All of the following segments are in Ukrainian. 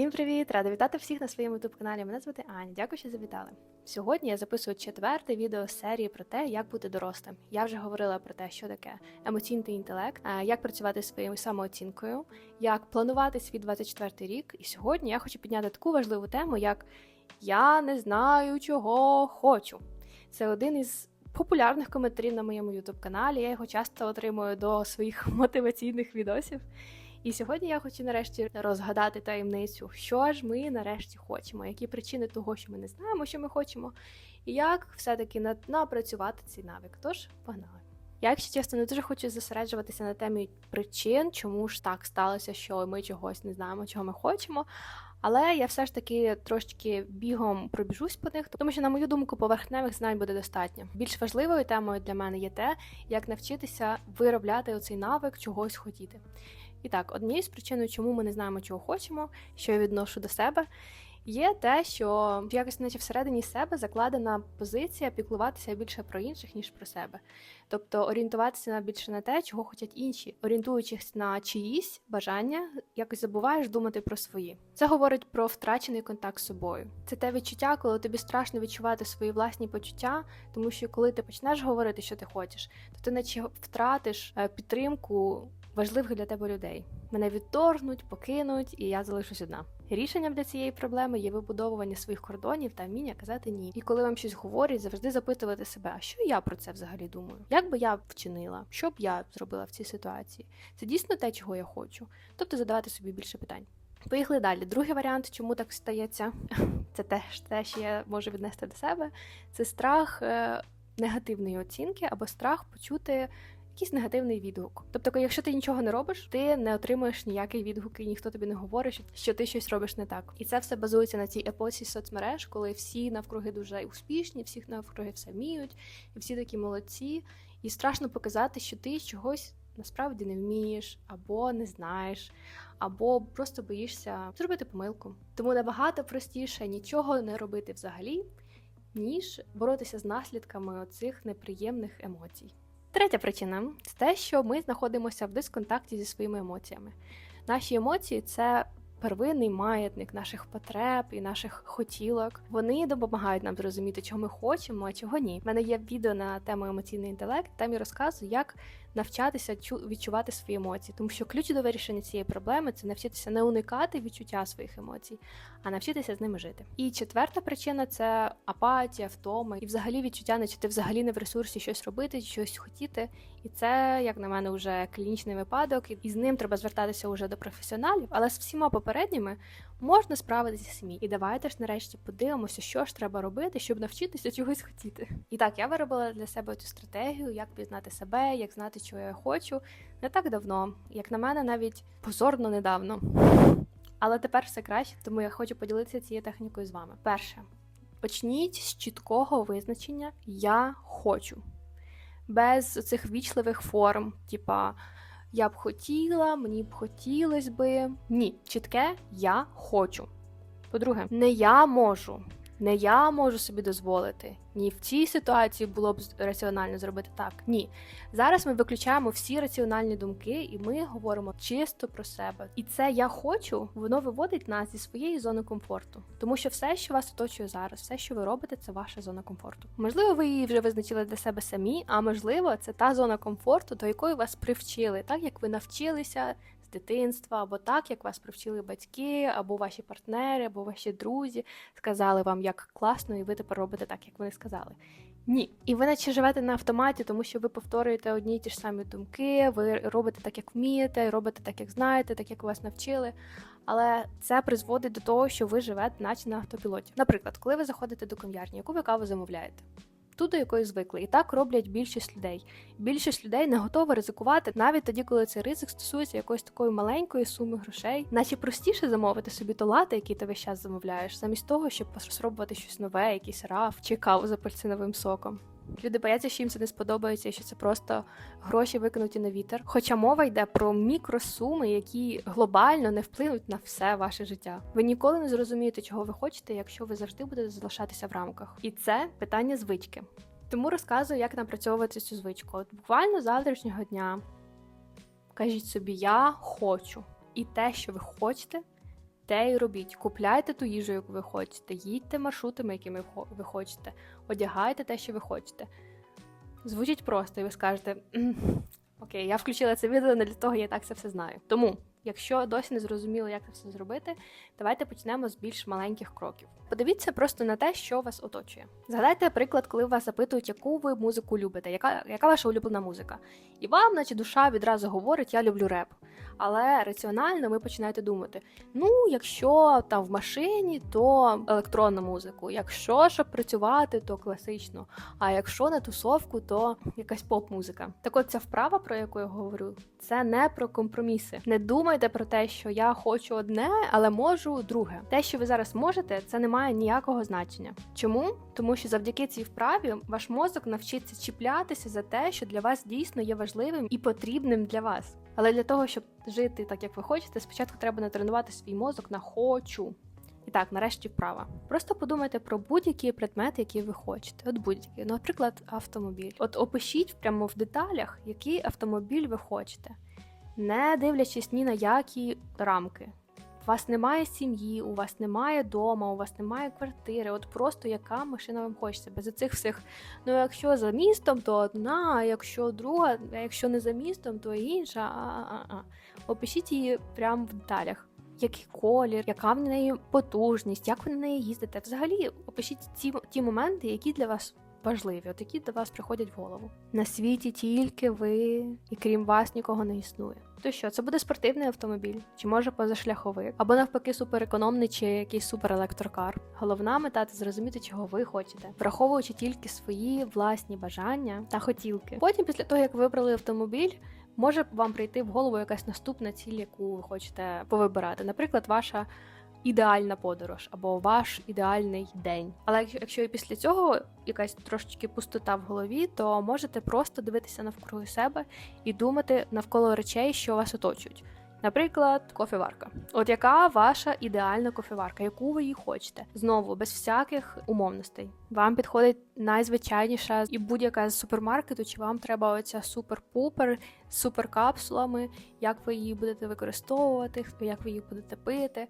Всім привіт! Рада вітати всіх на своєму youtube каналі. Мене звати Аня. Дякую, що завітали. Сьогодні я записую четверте відео з серії про те, як бути дорослим. Я вже говорила про те, що таке емоційний інтелект, е, як працювати зі своєю самооцінкою, як планувати свій 24 рік. І сьогодні я хочу підняти таку важливу тему, як я не знаю, чого хочу. Це один із популярних коментарів на моєму youtube каналі. Я його часто отримую до своїх мотиваційних відосів. І сьогодні я хочу нарешті розгадати таємницю, що ж ми нарешті хочемо, які причини того, що ми не знаємо, що ми хочемо, і як все-таки на- напрацювати цей навик. Тож погнали. Я, якщо чесно, не дуже хочу зосереджуватися на темі причин, чому ж так сталося, що ми чогось не знаємо, чого ми хочемо. Але я все ж таки трошки бігом пробіжусь по них, тому що, на мою думку, поверхневих знань буде достатньо. Більш важливою темою для мене є те, як навчитися виробляти оцей навик чогось хотіти. І так, однією з причин, чому ми не знаємо, чого хочемо, що я відношу до себе, є те, що якось, наче всередині себе закладена позиція піклуватися більше про інших, ніж про себе. Тобто орієнтуватися більше на те, чого хочуть інші, орієнтуючись на чиїсь бажання, якось забуваєш думати про свої. Це говорить про втрачений контакт з собою. Це те відчуття, коли тобі страшно відчувати свої власні почуття, тому що коли ти почнеш говорити, що ти хочеш, то ти наче втратиш е, підтримку важливих для тебе людей. Мене відторгнуть, покинуть, і я залишусь одна. Рішенням для цієї проблеми є вибудовування своїх кордонів та вміння казати ні. І коли вам щось говорять, завжди запитувати себе, а що я про це взагалі думаю? Як би я вчинила? Що б я зробила в цій ситуації? Це дійсно те, чого я хочу. Тобто задавати собі більше питань. Поїхали далі. Другий варіант, чому так стається, це теж те, що я можу віднести до себе. Це страх е, негативної оцінки або страх почути якийсь негативний відгук. Тобто, якщо ти нічого не робиш, ти не отримуєш ніякий відгук, і ніхто тобі не говорить, що ти щось робиш не так. І це все базується на цій епосі соцмереж, коли всі навкруги дуже успішні, всіх навкруги все вміють, і всі такі молодці. І страшно показати, що ти чогось насправді не вмієш, або не знаєш, або просто боїшся зробити помилку. Тому набагато простіше нічого не робити взагалі, ніж боротися з наслідками оцих неприємних емоцій. Третя причина це те, що ми знаходимося в дисконтакті зі своїми емоціями. Наші емоції це первинний маятник наших потреб і наших хотілок. Вони допомагають нам зрозуміти, чого ми хочемо, а чого ні. У мене є відео на тему емоційний інтелект. Там я розказую, як навчатися чу- відчувати свої емоції, тому що ключ до вирішення цієї проблеми це навчитися не уникати відчуття своїх емоцій, а навчитися з ними жити. І четверта причина це апатія, втома і взагалі відчуття, наче ти взагалі не в ресурсі щось робити, щось хотіти. І це, як на мене, вже клінічний випадок, і- з ним треба звертатися уже до професіоналів, але з всіма попередніми можна справитися самі. І давайте ж нарешті подивимося, що ж треба робити, щоб навчитися чогось хотіти. І так, я виробила для себе цю стратегію, як пізнати себе, як знати, чого я хочу, не так давно, як на мене, навіть позорно недавно. Але тепер все краще, тому я хочу поділитися цією технікою з вами. Перше, почніть з чіткого визначення Я хочу. Без цих вічливих форм, типа я б хотіла, мені б хотілось би. Ні, чітке я хочу. По-друге, не я можу, не я можу собі дозволити. Ні, в цій ситуації було б раціонально зробити так. Ні. Зараз ми виключаємо всі раціональні думки, і ми говоримо чисто про себе. І це я хочу, воно виводить нас зі своєї зони комфорту. Тому що все, що вас оточує зараз, все, що ви робите, це ваша зона комфорту. Можливо, ви її вже визначили для себе самі, а можливо, це та зона комфорту, до якої вас привчили, так як ви навчилися дитинства, або так, як вас привчили батьки, або ваші партнери, або ваші друзі сказали вам, як класно, і ви тепер робите так, як вони сказали. Ні, і ви наче живете на автоматі, тому що ви повторюєте одні й ті ж самі думки, ви робите так, як вмієте, робите так, як знаєте, так як вас навчили. Але це призводить до того, що ви живете, наче на автопілоті. Наприклад, коли ви заходите до кав'ярні, яку ви каву замовляєте? Ту, до якої звикли, і так роблять більшість людей. Більшість людей не готова ризикувати навіть тоді, коли цей ризик стосується якоїсь такої маленької суми грошей, наче простіше замовити собі то які ти весь час замовляєш, замість того, щоб спробувати щось нове, якийсь раф чи каву з апельсиновим соком. Люди бояться, що їм це не сподобається, що це просто гроші викинуті на вітер. Хоча мова йде про мікросуми, які глобально не вплинуть на все ваше життя. Ви ніколи не зрозумієте, чого ви хочете, якщо ви завжди будете залишатися в рамках. І це питання звички. Тому розказую, як напрацьовувати цю звичку. От буквально завтрашнього дня кажіть собі, я хочу. І те, що ви хочете, те й робіть. Купляйте ту їжу, яку ви хочете, їдьте маршрутами, якими ви хочете, одягайте те, що ви хочете. Звучить просто, і ви скажете: Окей, я включила це відео не для того, я так це все знаю. Тому, якщо досі не зрозуміло, як це все зробити, давайте почнемо з більш маленьких кроків. Подивіться просто на те, що вас оточує. Згадайте приклад, коли вас запитують, яку ви музику любите, яка, яка ваша улюблена музика. І вам, наче душа відразу говорить, я люблю реп. Але раціонально ви починаєте думати: ну, якщо там в машині, то електронну музику, якщо щоб працювати, то класично. А якщо на тусовку, то якась поп-музика. Так от ця вправа, про яку я говорю, це не про компроміси. Не думайте про те, що я хочу одне, але можу друге. Те, що ви зараз можете, це не має ніякого значення. Чому? Тому що завдяки цій вправі ваш мозок навчиться чіплятися за те, що для вас дійсно є важливим і потрібним для вас. Але для того, щоб жити так, як ви хочете, спочатку треба натренувати свій мозок на хочу. І так, нарешті вправа. Просто подумайте про будь-які предмети, які ви хочете. От будь-які, Ну, наприклад, автомобіль. От опишіть прямо в деталях, який автомобіль ви хочете, не дивлячись ні на які рамки. Вас немає сім'ї, у вас немає дома, у вас немає квартири. От просто яка машина вам хочеться. Без оцих всіх. Ну, якщо за містом, то одна, якщо друга, а якщо не за містом, то інша. А-а-а. Опишіть її прямо в деталях. Який колір, яка в неї потужність, як ви на неї їздите. Взагалі, опишіть ті, ті моменти, які для вас важливі, от які до вас приходять в голову. На світі тільки ви, і крім вас нікого не існує. То що, це буде спортивний автомобіль, чи може позашляховик, або навпаки суперекономний, чи якийсь суперелектрокар. Головна мета це зрозуміти, чого ви хочете, враховуючи тільки свої власні бажання та хотілки. Потім, після того як вибрали автомобіль. Може вам прийти в голову якась наступна ціль, яку ви хочете повибирати. Наприклад, ваша ідеальна подорож або ваш ідеальний день. Але якщо, і після цього якась трошечки пустота в голові, то можете просто дивитися навкруги себе і думати навколо речей, що вас оточують. Наприклад, кофеварка. От яка ваша ідеальна кофеварка, яку ви її хочете? Знову без всяких умовностей. Вам підходить найзвичайніша і будь-яка з супермаркету, чи вам треба оця супер-пупер з суперкапсулами, як ви її будете використовувати, як ви її будете пити.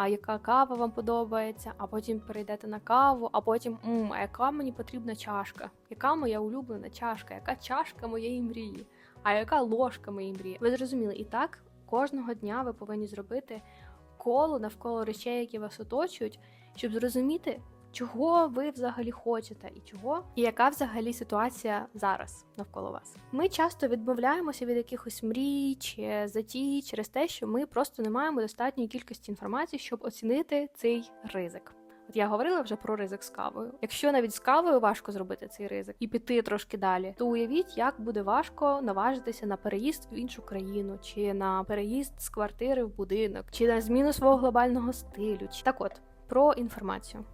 А яка кава вам подобається, а потім перейдете на каву, а потім м, а яка мені потрібна чашка? Яка моя улюблена чашка? Яка чашка моєї мрії? А яка ложка моєї мрії? Ви зрозуміли, і так кожного дня ви повинні зробити коло навколо речей, які вас оточують, щоб зрозуміти, чого ви взагалі хочете, і чого, і яка взагалі ситуація зараз навколо вас. Ми часто відмовляємося від якихось мрій чи затій через те, що ми просто не маємо достатньої кількості інформації, щоб оцінити цей ризик. От я говорила вже про ризик з кавою. Якщо навіть з кавою важко зробити цей ризик і піти трошки далі, то уявіть, як буде важко наважитися на переїзд в іншу країну, чи на переїзд з квартири в будинок, чи на зміну свого глобального стилю. Чи так, от про інформацію.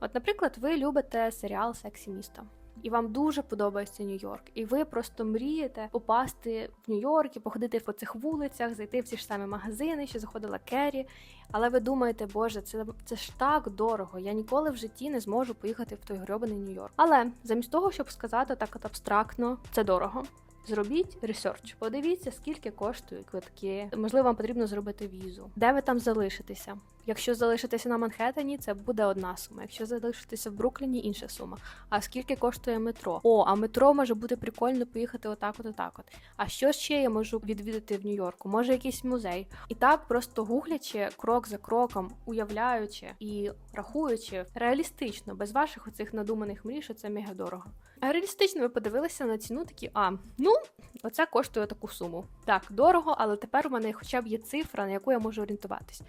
От, наприклад, ви любите серіал Сексі місто. І вам дуже подобається Нью-Йорк, і ви просто мрієте попасти в Нью-Йорк і походити по цих вулицях, зайти в ці ж самі магазини, що заходила Керрі. Але ви думаєте, боже, це, це ж так дорого. Я ніколи в житті не зможу поїхати в той грьобаний Нью-Йорк. Але замість того, щоб сказати так от абстрактно, це дорого. Зробіть ресерч, подивіться, скільки коштують квитки. Можливо, вам потрібно зробити візу. Де ви там залишитеся? Якщо залишитеся на Манхеттені, це буде одна сума. Якщо залишитеся в Брукліні, інша сума. А скільки коштує метро? О, а метро може бути прикольно поїхати отак, от отак. От. А що ще я можу відвідати в Нью-Йорку? Може, якийсь музей? І так, просто гуглячи крок за кроком, уявляючи і рахуючи реалістично, без ваших оцих надуманих мрій, що це мега дорого. А реалістично ви подивилися на ціну, такі, а ну оце коштує таку суму. Так, дорого, але тепер у мене хоча б є цифра, на яку я можу орієнтуватись.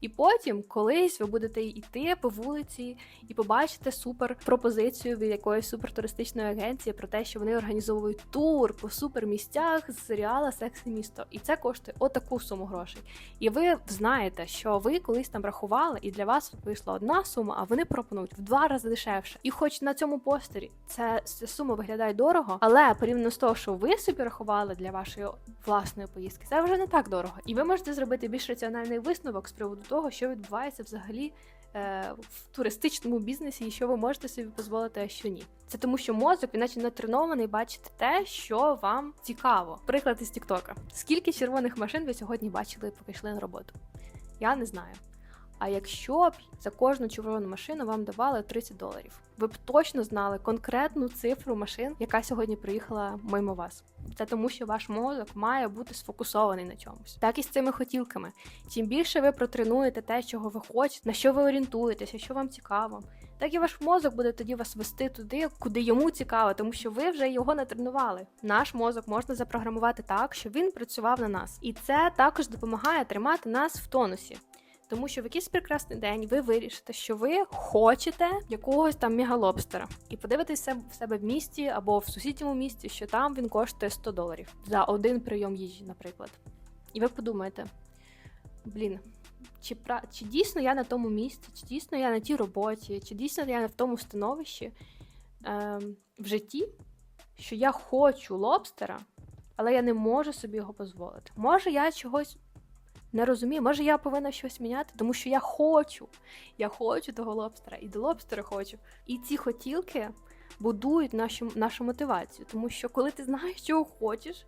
І потім, колись ви будете йти по вулиці і побачите супер пропозицію від якоїсь супертуристичної агенції про те, що вони організовують тур по супермісцях з серіала Секс і місто. І це коштує отаку суму грошей. І ви знаєте, що ви колись там рахували, і для вас вийшла одна сума, а вони пропонують в два рази дешевше. І хоч на цьому постері це, ця сума виглядає дорого, але порівняно з того, що ви собі рахували для вашої власної поїздки, це вже не так дорого. І ви можете зробити більш раціональний висновок з приводу того, що відбувається взагалі е, в туристичному бізнесі, і що ви можете собі дозволити, а що ні. Це тому, що мозок він наче натренований бачити те, що вам цікаво. Приклад із Тіктока. Скільки червоних машин ви сьогодні бачили, поки йшли на роботу? Я не знаю. А якщо б за кожну червону машину вам давали 30 доларів, ви б точно знали конкретну цифру машин, яка сьогодні приїхала мимо вас. Це тому, що ваш мозок має бути сфокусований на чомусь. Так і з цими хотілками. Чим більше ви протренуєте те, чого ви хочете, на що ви орієнтуєтеся, що вам цікаво, так і ваш мозок буде тоді вас вести туди, куди йому цікаво, тому що ви вже його натренували. Наш мозок можна запрограмувати так, щоб він працював на нас, і це також допомагає тримати нас в тонусі. Тому що в якийсь прекрасний день ви вирішите, що ви хочете якогось там мегалобстера, і подивитесь себе- в себе в місті або в сусідньому місті, що там він коштує 100 доларів за один прийом їжі, наприклад. І ви подумаєте: блін, чи, пра... чи дійсно я на тому місці, чи дійсно я на тій роботі, чи дійсно я в тому становищі ем, в житті, що я хочу лобстера, але я не можу собі його дозволити. Може, я чогось не розумію, може, я повинна щось міняти, тому що я хочу. Я хочу того лобстера, і до лобстера хочу. І ці хотілки будують нашу, нашу мотивацію, тому що коли ти знаєш, чого хочеш,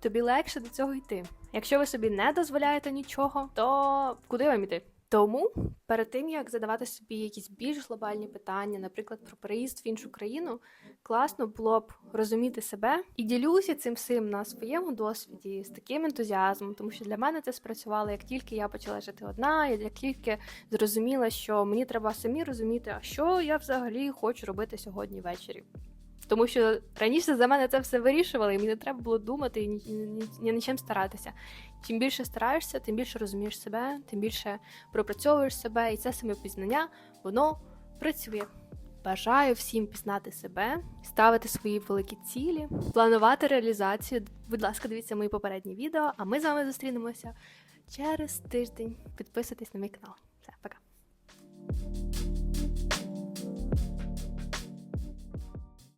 тобі легше до цього йти. Якщо ви собі не дозволяєте нічого, то куди вам іти? Тому перед тим як задавати собі якісь більш глобальні питання, наприклад, про переїзд в іншу країну, класно було б розуміти себе і ділюся цим всім на своєму досвіді з таким ентузіазмом, тому що для мене це спрацювало як тільки я почала жити одна, і як тільки зрозуміла, що мені треба самі розуміти, а що я взагалі хочу робити сьогодні ввечері. Тому що раніше за мене це все вирішували, і мені не треба було думати і ні, ні, ні, ні на чим старатися. Чим більше стараєшся, тим більше розумієш себе, тим більше пропрацьовуєш себе, і це самопізнання, воно працює. Бажаю всім пізнати себе, ставити свої великі цілі, планувати реалізацію. Будь ласка, дивіться мої попередні відео, а ми з вами зустрінемося через тиждень. Підписуйтесь на мій канал. Все, пока.